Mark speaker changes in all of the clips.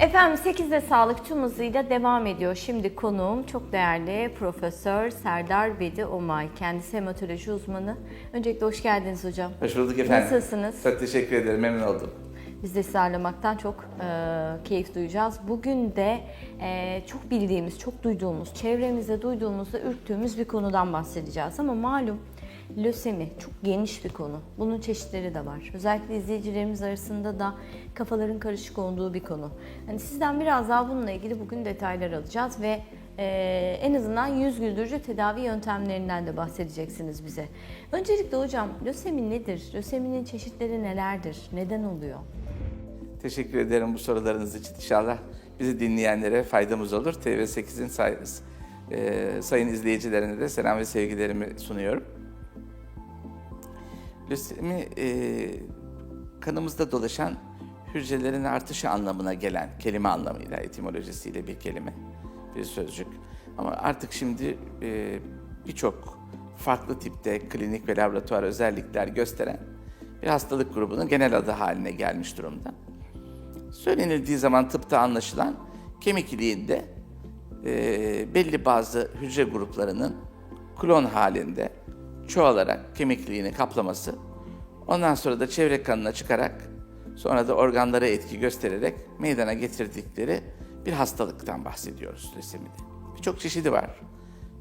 Speaker 1: Efendim 8'de sağlık tüm hızıyla devam ediyor. Şimdi konuğum çok değerli Profesör Serdar Bedi Omay. Kendisi hematoloji uzmanı. Öncelikle hoş geldiniz hocam.
Speaker 2: Hoş bulduk efendim.
Speaker 1: Nasılsınız?
Speaker 2: Çok teşekkür ederim, memnun oldum.
Speaker 1: Biz de sizi ağırlamaktan çok e, keyif duyacağız. Bugün de e, çok bildiğimiz, çok duyduğumuz, çevremizde duyduğumuzda ürktüğümüz bir konudan bahsedeceğiz. Ama malum lösemi çok geniş bir konu. Bunun çeşitleri de var. Özellikle izleyicilerimiz arasında da kafaların karışık olduğu bir konu. Hani sizden biraz daha bununla ilgili bugün detaylar alacağız ve e, en azından yüz güldürücü tedavi yöntemlerinden de bahsedeceksiniz bize. Öncelikle hocam lösemi nedir? Löseminin çeşitleri nelerdir? Neden oluyor?
Speaker 2: Teşekkür ederim bu sorularınız için. İnşallah bizi dinleyenlere faydamız olur. TV8'in say- e, sayın izleyicilerine de selam ve sevgilerimi sunuyorum. Lösemi e, kanımızda dolaşan hücrelerin artışı anlamına gelen kelime anlamıyla, etimolojisiyle bir kelime, bir sözcük. Ama artık şimdi e, birçok farklı tipte klinik ve laboratuvar özellikler gösteren bir hastalık grubunun genel adı haline gelmiş durumda. Söylenildiği zaman tıpta anlaşılan kemik iliğinde e, belli bazı hücre gruplarının klon halinde çoğalarak kemik iliğini kaplaması, ondan sonra da çevre kanına çıkarak, sonra da organlara etki göstererek meydana getirdikleri bir hastalıktan bahsediyoruz lösemide. Birçok çeşidi var.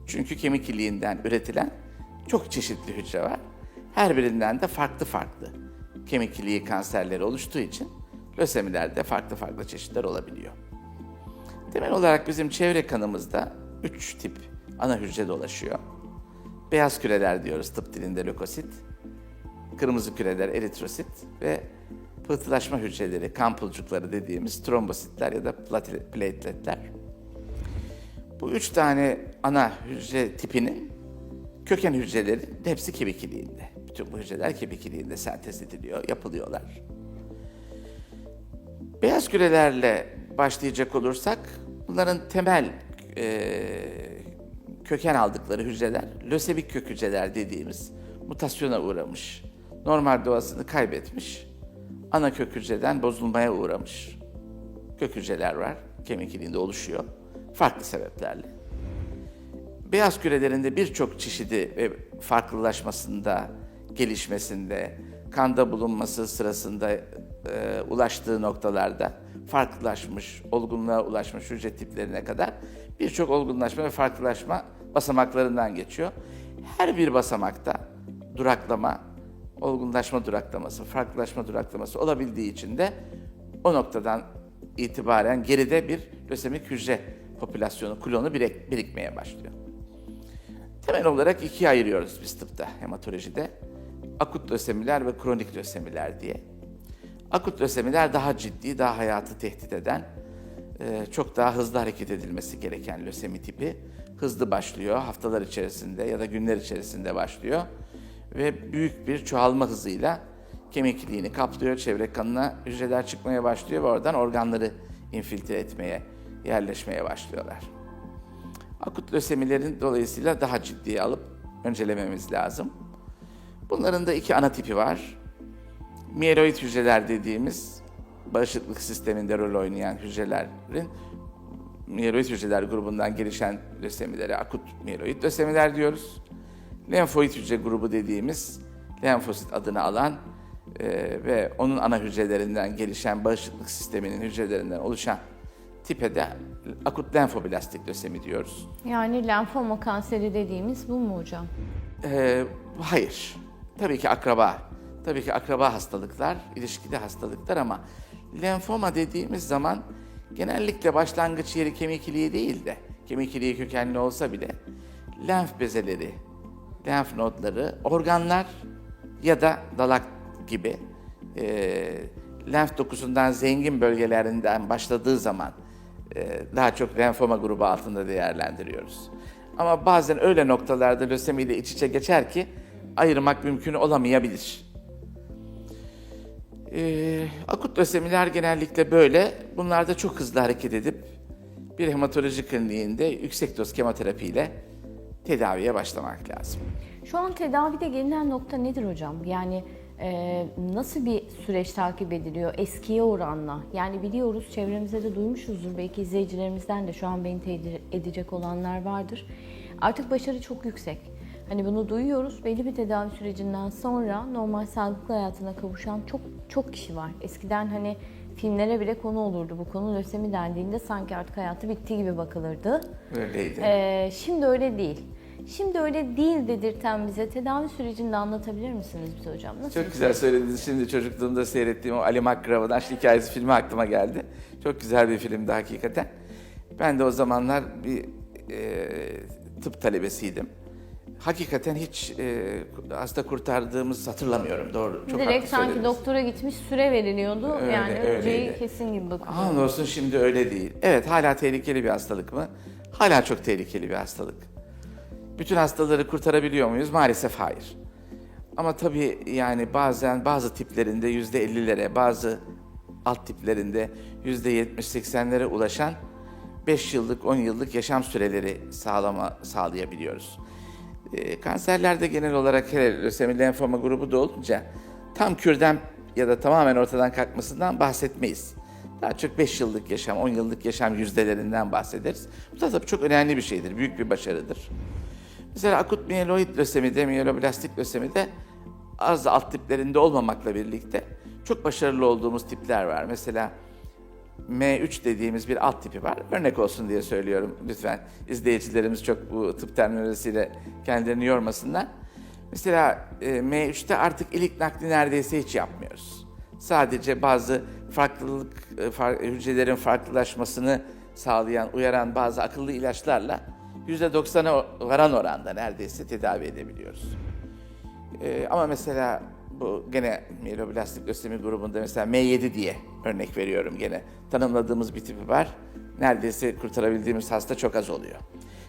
Speaker 2: Çünkü kemik iliğinden üretilen çok çeşitli hücre var. Her birinden de farklı farklı kemik iliği kanserleri oluştuğu için lösemilerde farklı farklı çeşitler olabiliyor. Temel olarak bizim çevre kanımızda üç tip ana hücre dolaşıyor. Beyaz küreler diyoruz tıp dilinde lökosit, kırmızı küreler eritrosit ve pıhtılaşma hücreleri, kan pulcukları dediğimiz trombositler ya da plate- plateletler. Bu üç tane ana hücre tipinin köken hücreleri hepsi kemik iliğinde. Bütün bu hücreler kemik iliğinde sentez ediliyor, yapılıyorlar. Beyaz kürelerle başlayacak olursak bunların temel eee, köken aldıkları hücreler lösemik kök hücreler dediğimiz mutasyona uğramış, normal doğasını kaybetmiş, ana kök hücreden bozulmaya uğramış kök hücreler var. Kemik iliğinde oluşuyor farklı sebeplerle. Beyaz kürelerinde birçok çeşidi ve farklılaşmasında, gelişmesinde, kanda bulunması sırasında e, ulaştığı noktalarda farklılaşmış, olgunluğa ulaşmış hücre tiplerine kadar birçok olgunlaşma ve farklılaşma basamaklarından geçiyor. Her bir basamakta duraklama, olgunlaşma duraklaması, farklılaşma duraklaması olabildiği için de o noktadan itibaren geride bir lösemik hücre popülasyonu, klonu birik- birikmeye başlıyor. Temel olarak ikiye ayırıyoruz biz tıpta, hematolojide. Akut lösemiler ve kronik lösemiler diye. Akut lösemiler daha ciddi, daha hayatı tehdit eden, çok daha hızlı hareket edilmesi gereken lösemi tipi. Hızlı başlıyor, haftalar içerisinde ya da günler içerisinde başlıyor. Ve büyük bir çoğalma hızıyla kemik iliğini kaplıyor, çevre kanına hücreler çıkmaya başlıyor ve oradan organları infiltre etmeye, yerleşmeye başlıyorlar. Akut lösemilerin dolayısıyla daha ciddiye alıp öncelememiz lazım. Bunların da iki ana tipi var. Mieloid hücreler dediğimiz bağışıklık sisteminde rol oynayan hücrelerin mieloid hücreler grubundan gelişen lösemilere akut mieloid lösemiler diyoruz. Lenfoid hücre grubu dediğimiz lenfosit adını alan e, ve onun ana hücrelerinden gelişen bağışıklık sisteminin hücrelerinden oluşan tipe de akut lenfoblastik lösemi diyoruz.
Speaker 1: Yani lenfoma kanseri dediğimiz bu mu hocam?
Speaker 2: Ee, hayır. Tabii ki akraba. Tabii ki akraba hastalıklar, ilişkide hastalıklar ama lenfoma dediğimiz zaman genellikle başlangıç yeri kemik iliği değil de kemik iliği kökenli olsa bile lenf bezeleri, lenf nodları, organlar ya da dalak gibi e, lenf dokusundan zengin bölgelerinden başladığı zaman e, daha çok lenfoma grubu altında değerlendiriyoruz. Ama bazen öyle noktalarda lösemi ile iç içe geçer ki ayırmak mümkün olamayabilir. Ee, akut lösemiler genellikle böyle. Bunlarda çok hızlı hareket edip bir hematoloji kliniğinde yüksek doz kemoterapiyle tedaviye başlamak lazım.
Speaker 1: Şu an tedavide gelinen nokta nedir hocam? Yani Ee, nasıl bir süreç takip ediliyor eskiye oranla? Yani biliyoruz çevremizde de duymuşuzdur belki izleyicilerimizden de şu an beni teyit edecek olanlar vardır. Artık başarı çok yüksek. Hani bunu duyuyoruz. Belli bir tedavi sürecinden sonra normal sağlıklı hayatına kavuşan çok çok kişi var. Eskiden hani filmlere bile konu olurdu bu konu. Lösemi dendiğinde sanki artık hayatı bitti gibi bakılırdı.
Speaker 2: Öyleydi.
Speaker 1: Ee, şimdi öyle değil. Şimdi öyle değil dedirten bize tedavi sürecini de anlatabilir misiniz bize hocam? Nasıl
Speaker 2: Çok güzel söylediniz. Şimdi çocukluğumda seyrettiğim o Ali McGraw'ın Aşk Hikayesi filmi aklıma geldi. Çok güzel bir filmdi hakikaten. Ben de o zamanlar bir e, tıp talebesiydim. Hakikaten hiç e, hasta kurtardığımızı hatırlamıyorum. Doğru, çok
Speaker 1: Direkt sanki
Speaker 2: söylediniz.
Speaker 1: doktora gitmiş süre veriliyordu.
Speaker 2: Öyle,
Speaker 1: yani öleceği kesin gibi bakılıyor.
Speaker 2: Hamdolsun şimdi öyle değil. Evet hala tehlikeli bir hastalık mı? Hala çok tehlikeli bir hastalık. Bütün hastaları kurtarabiliyor muyuz? Maalesef hayır. Ama tabii yani bazen bazı tiplerinde yüzde ellilere, bazı alt tiplerinde yüzde yetmiş seksenlere ulaşan 5 yıllık, 10 yıllık yaşam süreleri sağlama sağlayabiliyoruz. Ee, kanserlerde genel olarak hele lösemi lenfoma grubu da olunca tam kürden ya da tamamen ortadan kalkmasından bahsetmeyiz. Daha çok 5 yıllık yaşam, 10 yıllık yaşam yüzdelerinden bahsederiz. Bu da tabii çok önemli bir şeydir, büyük bir başarıdır. Mesela akut miyeloid lösemide, miyeloblastik lösemide az alt tiplerinde olmamakla birlikte çok başarılı olduğumuz tipler var. Mesela M3 dediğimiz bir alt tipi var. Örnek olsun diye söylüyorum lütfen. izleyicilerimiz çok bu tıp terminolojisiyle kendilerini yormasınlar. Mesela e, M3'te artık ilik nakli neredeyse hiç yapmıyoruz. Sadece bazı farklılık, e, hücrelerin farklılaşmasını sağlayan, uyaran bazı akıllı ilaçlarla %90'a varan oranda neredeyse tedavi edebiliyoruz. Ee, ama mesela bu gene mieloblastik lösemi grubunda mesela M7 diye örnek veriyorum gene. Tanımladığımız bir tipi var. Neredeyse kurtarabildiğimiz hasta çok az oluyor.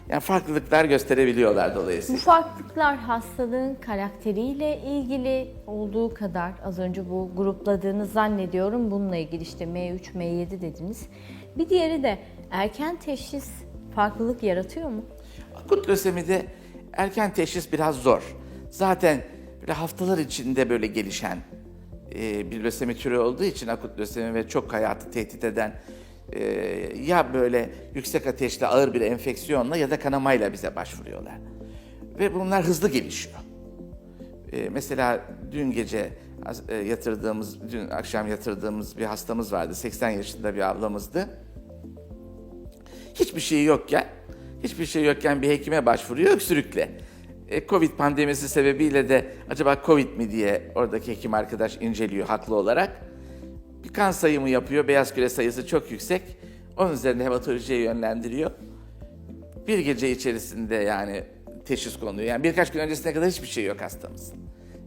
Speaker 2: Yani farklılıklar gösterebiliyorlar
Speaker 1: Bu
Speaker 2: dolayısıyla.
Speaker 1: farklılıklar hastalığın karakteriyle ilgili olduğu kadar az önce bu grupladığını zannediyorum bununla ilgili işte M3, M7 dediniz. Bir diğeri de erken teşhis farklılık yaratıyor mu?
Speaker 2: Akut lösemide erken teşhis biraz zor. Zaten böyle haftalar içinde böyle gelişen e, bir lösemi türü olduğu için akut lösemi ve çok hayatı tehdit eden e, ya böyle yüksek ateşli ağır bir enfeksiyonla ya da kanamayla bize başvuruyorlar. Ve bunlar hızlı gelişiyor. E, mesela dün gece e, yatırdığımız, dün akşam yatırdığımız bir hastamız vardı. 80 yaşında bir ablamızdı hiçbir şey yokken, hiçbir şey yokken bir hekime başvuruyor öksürükle. E, Covid pandemisi sebebiyle de acaba Covid mi diye oradaki hekim arkadaş inceliyor haklı olarak. Bir kan sayımı yapıyor, beyaz küre sayısı çok yüksek. Onun üzerine hematolojiye yönlendiriyor. Bir gece içerisinde yani teşhis konuluyor. Yani birkaç gün öncesine kadar hiçbir şey yok hastamızın.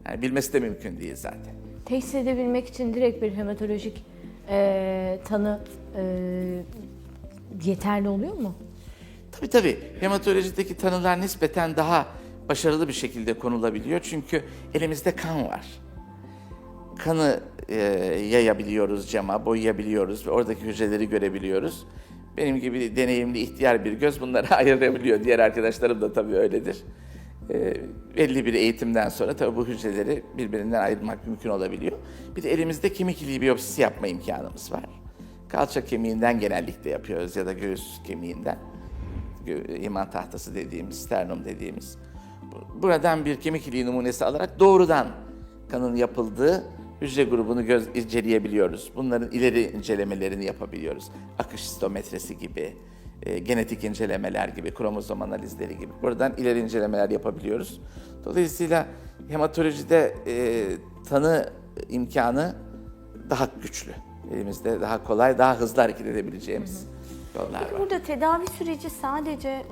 Speaker 2: Yani bilmesi de mümkün değil zaten.
Speaker 1: Teşhis edebilmek için direkt bir hematolojik eee, tanı eee, yeterli oluyor mu?
Speaker 2: Tabii tabii. Hematolojideki tanılar nispeten daha başarılı bir şekilde konulabiliyor. Çünkü elimizde kan var. Kanı e, yayabiliyoruz cama, boyayabiliyoruz ve oradaki hücreleri görebiliyoruz. Benim gibi deneyimli ihtiyar bir göz bunları ayırabiliyor. Diğer arkadaşlarım da tabii öyledir. E, belli bir eğitimden sonra tabii bu hücreleri birbirinden ayırmak mümkün olabiliyor. Bir de elimizde kemik iliği biyopsisi yapma imkanımız var. Kalça kemiğinden genellikle yapıyoruz ya da göğüs kemiğinden. İman tahtası dediğimiz, sternum dediğimiz. Bu- Buradan bir kemik iliği numunesi alarak doğrudan kanın yapıldığı hücre grubunu göz inceleyebiliyoruz. Bunların ileri incelemelerini yapabiliyoruz. Akış histometresi gibi, e, genetik incelemeler gibi, kromozom analizleri gibi. Buradan ileri incelemeler yapabiliyoruz. Dolayısıyla hematolojide e, tanı imkanı daha güçlü. Elimizde daha kolay, daha hızlı hareket edebileceğimiz yollar var.
Speaker 1: Burada tedavi süreci sadece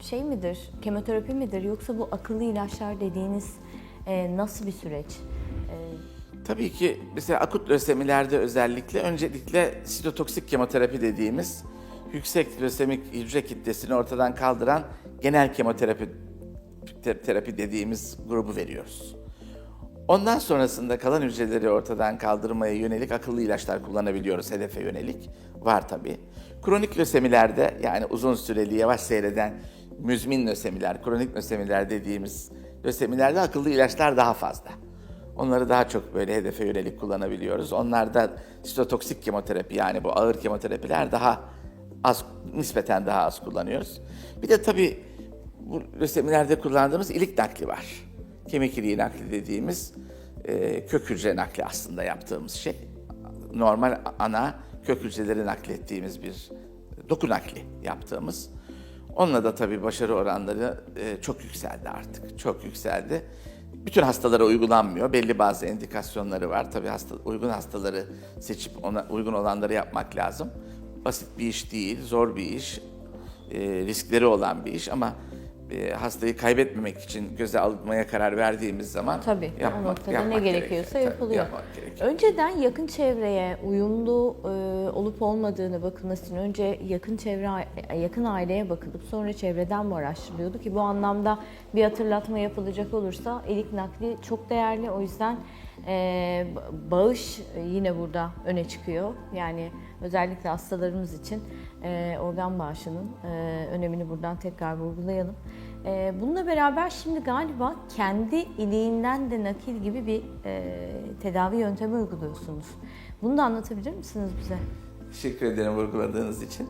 Speaker 1: şey midir, kemoterapi midir yoksa bu akıllı ilaçlar dediğiniz e, nasıl bir süreç? E,
Speaker 2: Tabii ki mesela akut lösemilerde özellikle öncelikle sitotoksik kemoterapi dediğimiz yüksek lösemik hücre kitlesini ortadan kaldıran genel kemoterapi te- terapi dediğimiz grubu veriyoruz. Ondan sonrasında kalan hücreleri ortadan kaldırmaya yönelik akıllı ilaçlar kullanabiliyoruz hedefe yönelik. Var tabii. Kronik lösemilerde yani uzun süreli yavaş seyreden müzmin lösemiler, kronik lösemiler dediğimiz lösemilerde akıllı ilaçlar daha fazla. Onları daha çok böyle hedefe yönelik kullanabiliyoruz. Onlarda sitotoksik kemoterapi yani bu ağır kemoterapiler daha az, nispeten daha az kullanıyoruz. Bir de tabii bu lösemilerde kullandığımız ilik nakli var. Kemik iliği nakli dediğimiz e, kök hücre nakli aslında yaptığımız şey. Normal ana kök hücreleri naklettiğimiz bir doku nakli yaptığımız. Onunla da tabii başarı oranları e, çok yükseldi artık. Çok yükseldi. Bütün hastalara uygulanmıyor. Belli bazı indikasyonları var. Tabii hasta, uygun hastaları seçip ona uygun olanları yapmak lazım. Basit bir iş değil, zor bir iş. E, riskleri olan bir iş ama e, hastayı kaybetmemek için göze almaya karar verdiğimiz zaman
Speaker 1: Tabii o
Speaker 2: yapmak-
Speaker 1: noktada ne
Speaker 2: yapmak
Speaker 1: gerekiyorsa
Speaker 2: gerekiyor. Tabii,
Speaker 1: yapılıyor.
Speaker 2: yapmak gerekiyor.
Speaker 1: Önceden yakın çevreye uyumlu e, olup olmadığını bakılması için önce yakın çevre yakın aileye bakılıp sonra çevreden mi araştırılıyordu ki bu anlamda bir hatırlatma yapılacak olursa elik nakli çok değerli o yüzden e, bağış yine burada öne çıkıyor. Yani özellikle hastalarımız için e, organ bağışının e, önemini buradan tekrar vurgulayalım. E, bununla beraber şimdi galiba kendi iliğinden de nakil gibi bir e, tedavi yöntemi uyguluyorsunuz. Bunu da anlatabilir misiniz bize?
Speaker 2: Teşekkür ederim vurguladığınız için.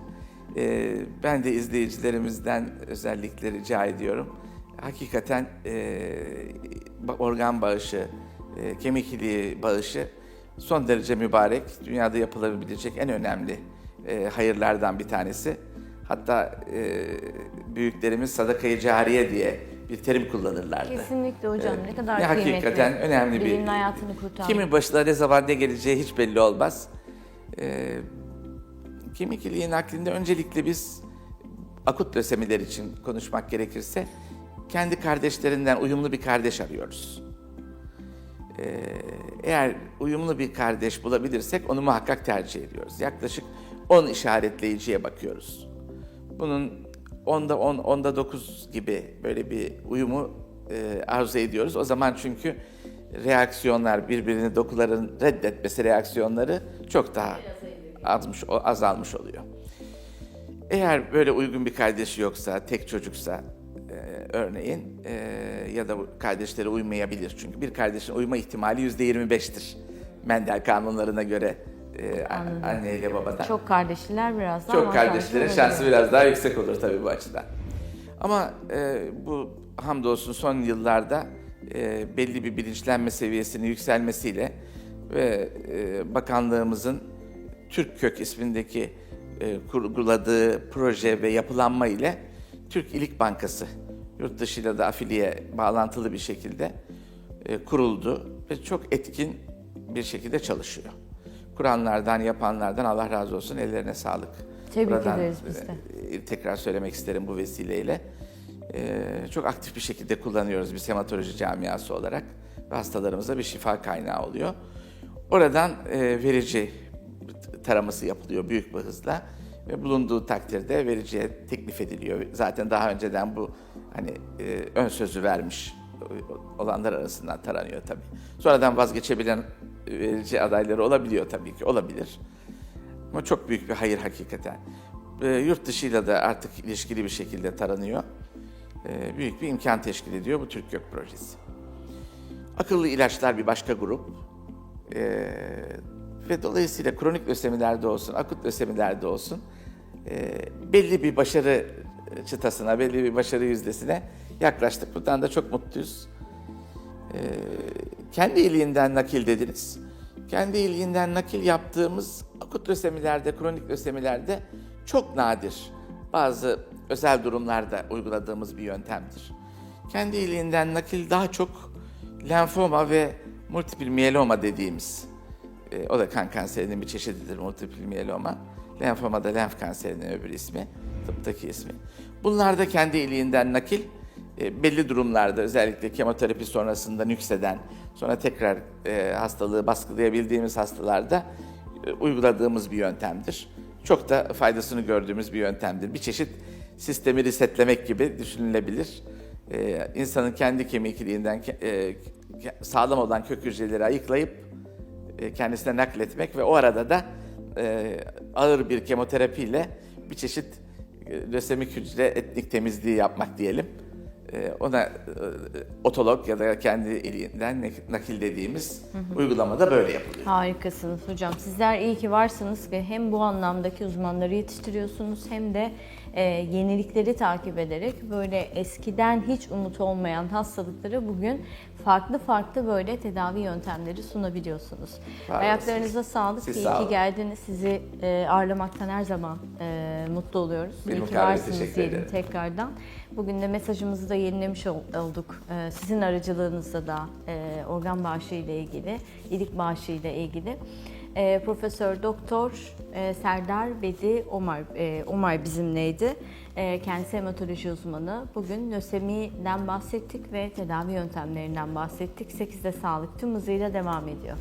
Speaker 2: Ee, ben de izleyicilerimizden özellikle rica ediyorum. Hakikaten e, organ bağışı, e, kemik iliği bağışı son derece mübarek, dünyada yapılabilecek en önemli e, hayırlardan bir tanesi. Hatta e, büyüklerimiz sadakayı cariye diye bir terim kullanırlardı.
Speaker 1: Kesinlikle hocam ne kadar
Speaker 2: Ya
Speaker 1: kıymetli.
Speaker 2: hakikaten önemli bir...
Speaker 1: Birinin hayatını kurtarmak.
Speaker 2: Kimin başına ne zaman ne geleceği hiç belli olmaz. Ee, kemik iliği naklinde öncelikle biz akut lösemiler için konuşmak gerekirse kendi kardeşlerinden uyumlu bir kardeş arıyoruz. Ee, eğer uyumlu bir kardeş bulabilirsek onu muhakkak tercih ediyoruz. Yaklaşık 10 işaretleyiciye bakıyoruz. Bunun onda 10, onda 9 gibi böyle bir uyumu e, arzu ediyoruz. O zaman çünkü reaksiyonlar birbirini dokuların reddetmesi reaksiyonları çok daha azmış, azalmış oluyor. Eğer böyle uygun bir kardeşi yoksa, tek çocuksa e, örneğin e, ya da kardeşleri uymayabilir. Çünkü bir kardeşin uyuma ihtimali yüzde 25'tir. Mendel kanunlarına göre e, a- anne ile babadan.
Speaker 1: Çok kardeşler biraz daha
Speaker 2: Çok kardeşlerin
Speaker 1: olabilir.
Speaker 2: şansı biraz daha yüksek olur tabii bu açıdan. Ama e, bu hamdolsun son yıllarda e, belli bir bilinçlenme seviyesinin yükselmesiyle ve e, bakanlığımızın Türk Kök ismindeki e, kurguladığı proje ve yapılanma ile Türk İlik Bankası yurt dışıyla da afiliye bağlantılı bir şekilde e, kuruldu ve çok etkin bir şekilde çalışıyor. Kuranlardan, yapanlardan Allah razı olsun, ellerine sağlık.
Speaker 1: Tebrik ederiz biz de.
Speaker 2: e, tekrar söylemek isterim bu vesileyle. E, çok aktif bir şekilde kullanıyoruz biz hematoloji camiası olarak ve hastalarımıza bir şifa kaynağı oluyor. Oradan e, verici taraması yapılıyor büyük bir hızla ve bulunduğu takdirde vericiye teklif ediliyor. Zaten daha önceden bu hani e, ön sözü vermiş olanlar arasından taranıyor tabii. Sonradan vazgeçebilen verici adayları olabiliyor tabii ki, olabilir. Ama çok büyük bir hayır hakikaten. E, yurt dışıyla da artık ilişkili bir şekilde taranıyor. E, büyük bir imkan teşkil ediyor bu Türk Gök Projesi. Akıllı ilaçlar bir başka grup. E, ve dolayısıyla kronik lösemilerde olsun, akut lösemilerde olsun e, belli bir başarı çıtasına, belli bir başarı yüzdesine yaklaştık. Bundan da çok mutluyuz. E, kendi iliğinden nakil dediniz. Kendi iliğinden nakil yaptığımız akut lösemilerde, kronik lösemilerde çok nadir. Bazı özel durumlarda uyguladığımız bir yöntemdir. Kendi iliğinden nakil daha çok lenfoma ve multiple miyeloma dediğimiz e, o da kan kanserinin bir çeşididir multiple miyeloma. Lenfoma da lenf kanserinin öbür ismi, tıptaki ismi. Bunlar da kendi iliğinden nakil e, belli durumlarda özellikle kemoterapi sonrasında nükseden, sonra tekrar e, hastalığı baskılayabildiğimiz hastalarda e, uyguladığımız bir yöntemdir. Çok da faydasını gördüğümüz bir yöntemdir. Bir çeşit sistemi resetlemek gibi düşünülebilir. E, insanın kendi kemik iliğinden ke- e, sağlam olan kök hücreleri ayıklayıp kendisine nakletmek ve o arada da e, ağır bir kemoterapiyle bir çeşit e, lösemik hücre etnik temizliği yapmak diyelim. e, ona e, otolog ya da kendi elinden nak- nakil dediğimiz uygulamada böyle yapılıyor.
Speaker 1: Harikasınız hocam. Sizler iyi ki varsınız ve hem bu anlamdaki uzmanları yetiştiriyorsunuz hem de e, yenilikleri takip ederek böyle eskiden hiç umut olmayan hastalıkları bugün farklı farklı böyle tedavi yöntemleri sunabiliyorsunuz.
Speaker 2: Sağ
Speaker 1: Ayaklarınıza sağlık.
Speaker 2: Siz
Speaker 1: iyi
Speaker 2: sağ
Speaker 1: ki
Speaker 2: olun.
Speaker 1: geldiniz. Sizi e, ağırlamaktan her zaman e, mutlu oluyoruz.
Speaker 2: Benim
Speaker 1: iyi ki varsınız
Speaker 2: teşekkür
Speaker 1: diyelim tekrardan. Bugün de mesajımızı da yenilemiş ol- olduk. Ee, Sizin aracılığınızda da e, organ bağışı ile ilgili, ilik bağışı ile ilgili. Ee, Profesör Doktor e, Serdar Bedi Omar e, Omar bizimleydi. E, Kendisi hematoloji uzmanı. Bugün lösemiden bahsettik ve tedavi yöntemlerinden bahsettik. 8'de sağlık tüm hızıyla devam ediyor.